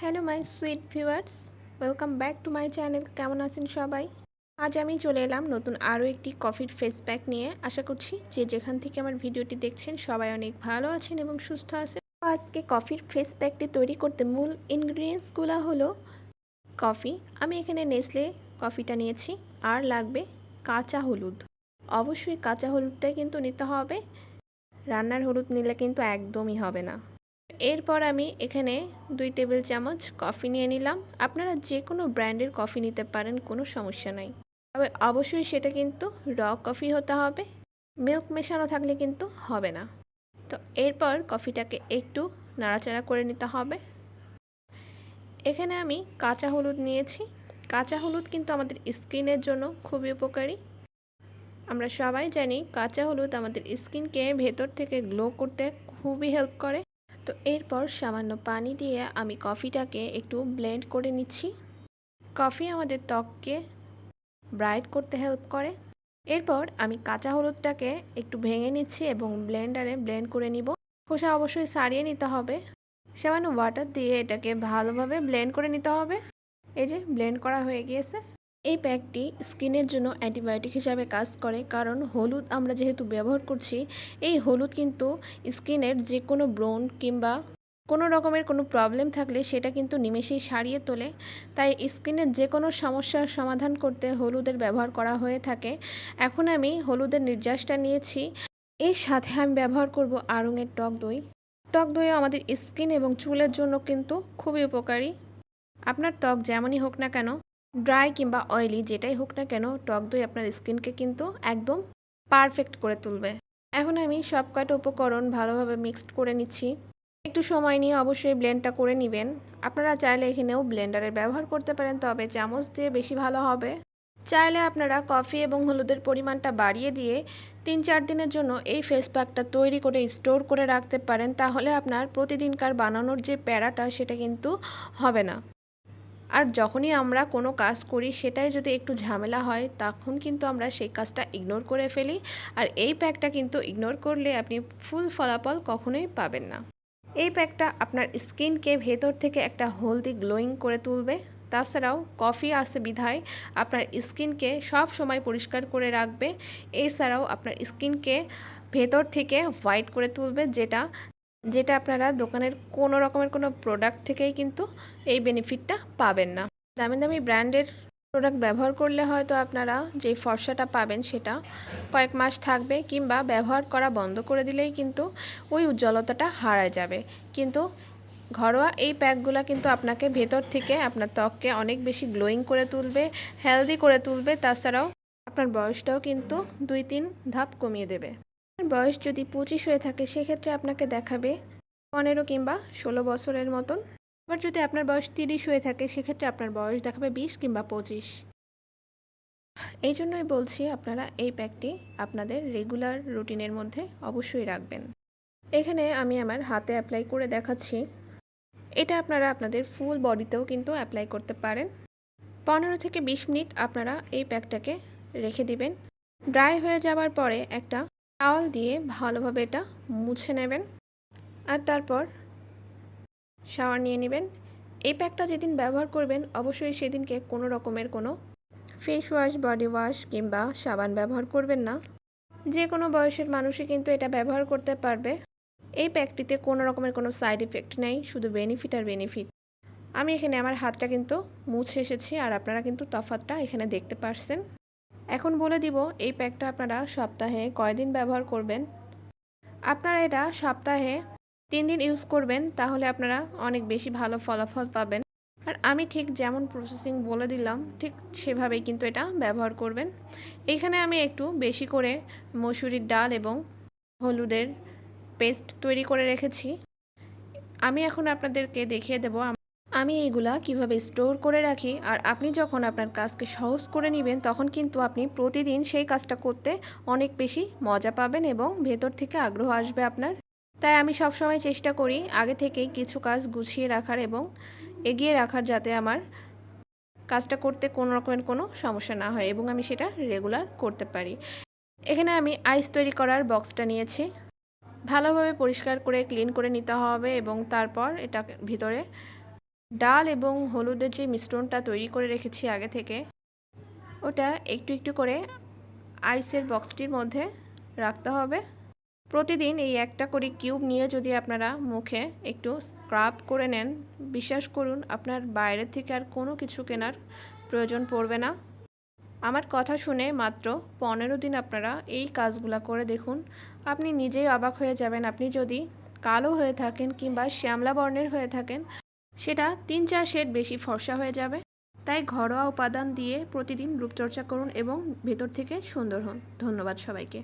Hello my sweet viewers welcome back to my channel কেমন আছেন সবাই? আজ আমি চলে এলাম নতুন আরও একটি কফির ফেস প্যাক নিয়ে। আশা করছি যে যেখান থেকে আমার ভিডিওটি দেখছেন সবাই অনেক ভালো আছেন এবং সুস্থ আছেন। আজকে কফির ফেস প্যাকটি তৈরি করতে মূল ইনগ্রিডিয়েন্টসগুলো হলো কফি আমি এখানে নেসলে কফিটা নিয়েছি। আর লাগবে কাঁচা হলুদ। অবশ্যই কাঁচা হলুদটাই কিন্তু নিতে হবে। রান্নার হলুদ নিলে কিন্তু একদমই হবে না। এরপর আমি এখানে দুই টেবিল চামচ কফি নিয়ে নিলাম। আপনারা যে কোনো ব্র্যান্ডের কফি নিতে পারেন, কোনো সমস্যা নাই। তবে অবশ্যই সেটা কিন্তু র কফি হতে হবে। মিল্ক মেশানো থাকলে কিন্তু হবে না। তো এরপর কফিটাকে একটু নাড়াচাড়া করে নিতে হবে। এখানে আমি কাঁচা হলুদ নিয়েছি। কাঁচা হলুদ কিন্তু আমাদের স্কিনের জন্য খুবই উপকারী। আমরা সবাই জানি কাঁচা হলুদ আমাদের স্কিনকে ভেতর থেকে গ্লো করতে খুবই হেল্প করে। তো এরপর সামান্য পানি দিয়ে আমি কফিটাকে একটু ব্লেন্ড করে নিচ্ছি। কফি আমাদের ত্বককে ব্রাইট করতে হেল্প করে। এরপর আমি কাঁচা হলুদটাকে একটু ভেঙে নিচ্ছি এবং ব্লেন্ডারে ব্লেন্ড করে নিব। খোসা অবশ্যই সারিয়ে নিতে হবে। সামান্য ওয়াটার দিয়ে এটাকে ভালোভাবে ব্লেন্ড করে নিতে হবে। এই যে ব্লেন্ড করা হয়ে গিয়েছে। এই প্যাকটি স্কিনের জন্য অ্যান্টিবায়োটিক হিসাবে কাজ করে, কারণ হলুদ আমরা যেহেতু ব্যবহার করছি, এই হলুদ কিন্তু স্কিনের যে কোনো ব্রণ কিংবা কোনো রকমের কোনো প্রবলেম থাকলে সেটা কিন্তু নিমেষেই সারিয়ে তোলে। তাই স্কিনের যে কোনো সমস্যার সমাধান করতে হলুদের ব্যবহার করা হয়ে থাকে। এখন আমি হলুদের নির্যাসটা নিয়েছি। এর সাথে আমি ব্যবহার করব আড়ঙের টক দই। টক দই আমাদের স্কিন এবং চুলের জন্য কিন্তু খুবই উপকারী। আপনার ত্বক যেমনই হোক না কেন ড্রাই কিংবা অয়েলি, যেটাই হোক না কেন, টক দই আপনার স্কিনকে কিন্তু একদম পারফেক্ট করে তুলবে। এখন আমি সব কয়টা উপকরণ ভালোভাবে মিক্সড করে নিচ্ছি। একটু সময় নিয়ে অবশ্যই ব্লেন্ডটা করে নেবেন। আপনারা চাইলে এখানেও ব্লেন্ডারের ব্যবহার করতে পারেন, তবে চামচ দিয়ে বেশি ভালো হবে। চাইলে আপনারা কফি এবং হলুদের পরিমাণটা বাড়িয়ে দিয়ে তিন চার দিনের জন্য এই ফেস প্যাকটা তৈরি করে স্টোর করে রাখতে পারেন, তাহলে আপনার প্রতিদিনকার বানানোর যে প্যারাটা, সেটা কিন্তু হবে না। আর যখনই আমরা কোনো কাজ করি, সেটাই যদি একটু ঝামেলা হয়, তখন কিন্তু আমরা সেই কাজটা ইগনোর করে ফেলি। আর এই প্যাকটা কিন্তু ইগনোর করলে আপনি ফুল ফলাফল কখনোই পাবেন না। এই প্যাকটা আপনার স্কিনকে ভেতর থেকে একটা হলদি গ্লোয়িং করে তুলবে। তাছাড়াও কফি আছে বিধায়, আপনার স্কিনকে সব সময় পরিষ্কার করে রাখবে। এছাড়াও আপনার স্কিনকে ভেতর থেকে হোয়াইট করে তুলবে, যেটা যেটা আপনারা দোকানের কোনো রকমের কোনো প্রোডাক্ট থেকেই কিন্তু এই বেনিফিটটা পাবেন না। দামি দামি ব্র্যান্ডের প্রোডাক্ট ব্যবহার করলে হয়তো আপনারা যে ফর্সাটা পাবেন সেটা কয়েক মাস থাকবে কিংবা ব্যবহার করা বন্ধ করে দিলেই কিন্তু ওই উজ্জ্বলতাটা হারায় যাবে। কিন্তু ঘরোয়া এই প্যাকগুলো কিন্তু আপনাকে ভেতর থেকে আপনার ত্বককে অনেক বেশি গ্লোয়িং করে তুলবে হেলদি করে তুলবে। তাছাড়াও আপনার বয়সটাও কিন্তু দুই তিন ধাপ কমিয়ে দেবে। বয়স যদি পঁচিশ হয়ে থাকে, সেক্ষেত্রে আপনাকে দেখাবে পনেরো কিংবা ষোলো বছরের মতন। আবার যদি আপনার বয়স তিরিশ হয়ে থাকে, সেক্ষেত্রে আপনার বয়স দেখাবে বিশ কিংবা পঁচিশ। এই জন্যই বলছি আপনারা এই প্যাকটি আপনাদের রেগুলার রুটিনের মধ্যে অবশ্যই রাখবেন। এখানে আমি আমার হাতে অ্যাপ্লাই করে দেখাচ্ছি। এটা আপনারা আপনাদের ফুল বডিতেও কিন্তু অ্যাপ্লাই করতে পারেন। পনেরো থেকে বিশ মিনিট আপনারা এই প্যাকটাকে রেখে দিবেন। ড্রাই হয়ে যাওয়ার পরে একটা টাওয়াল দিয়ে ভালোভাবে এটা মুছে নেবেন আর তারপর শাওয়ার নিয়ে নেবেন। এই প্যাকটা যেদিন ব্যবহার করবেন, অবশ্যই সেদিনকে কোনো রকমের কোনো ফেস ওয়াশ বডি ওয়াশ কিংবা সাবান ব্যবহার করবেন না। যে কোনো বয়সের মানুষই কিন্তু এটা ব্যবহার করতে পারবে। এই প্যাকটিতে কোনো রকমের কোনো সাইড ইফেক্ট নেই, শুধু বেনিফিট আর বেনিফিট আমি এখানে আমার হাতটা কিন্তু মুছে এসেছি আর আপনারা কিন্তু তফাতটা এখানে দেখতে পারছেন। এখন বলে দিব, এই প্যাকটা আপনারা সপ্তাহে কয়দিন ব্যবহার করবেন? আপনারা এটা সপ্তাহে তিন দিন ইউজ করবেন, তাহলে আপনারা অনেক বেশি ভালো ফলাফল পাবেন। আর আমি ঠিক যেমন প্রসেসিং বলে দিলাম, ঠিক সেভাবেই কিন্তু এটা ব্যবহার করবেন। এখানে আমি একটু বেশি করে মসুরির ডাল এবং হলুদের পেস্ট তৈরি করে রেখেছি। আমি এখন আপনাদেরকে দেখিয়ে দেবো আমি এইগুলা কীভাবে স্টোর করে রাখি আর আপনি যখন আপনার কাজকে সহজ করে নেবেন, তখন কিন্তু আপনি প্রতিদিন সেই কাজটা করতে অনেক বেশি মজা পাবেন এবং ভেতর থেকে আগ্রহ আসবে আপনার। তাই আমি সবসময় চেষ্টা করি আগে থেকেই কিছু কাজ গুছিয়ে রাখার এবং এগিয়ে রাখার যাতে আমার কাজটা করতে কোনো রকমের কোনো সমস্যা না হয় এবং আমি সেটা রেগুলার করতে পারি। এখানে আমি আইস তৈরি করার বক্সটা নিয়েছি। ভালোভাবে পরিষ্কার করে, ক্লিন করে নিতে হবে এবং তারপর এটা ভিতরে ডাল এবং হলুদের যে মিশ্রণটা তৈরি করে রেখেছি আগে থেকে, ওটা একটু একটু করে আইসের বক্সটির মধ্যে রাখতে হবে। প্রতিদিন এই একটা করে কিউব নিয়ে যদি আপনারা মুখে একটু স্ক্রাব করে নেন, বিশ্বাস করুন আপনার বাইরের থেকে আর কোনো কিছু কেনার প্রয়োজন পড়বে না। আমার কথা শুনে মাত্র পনেরো দিন আপনারা এই কাজগুলো করে দেখুন, আপনি নিজেই অবাক হয়ে যাবেন। আপনি যদি কালো হয়ে থাকেন কিংবা শ্যামলা বর্ণের হয়ে থাকেন সেটা তিন চার শেড বেশি ফর্সা হয়ে যাবে। তাই ঘরোয়া উপাদান দিয়ে প্রতিদিন রূপচর্চা করুন এবং ভেতর থেকে সুন্দর হন। ধন্যবাদ সবাইকে।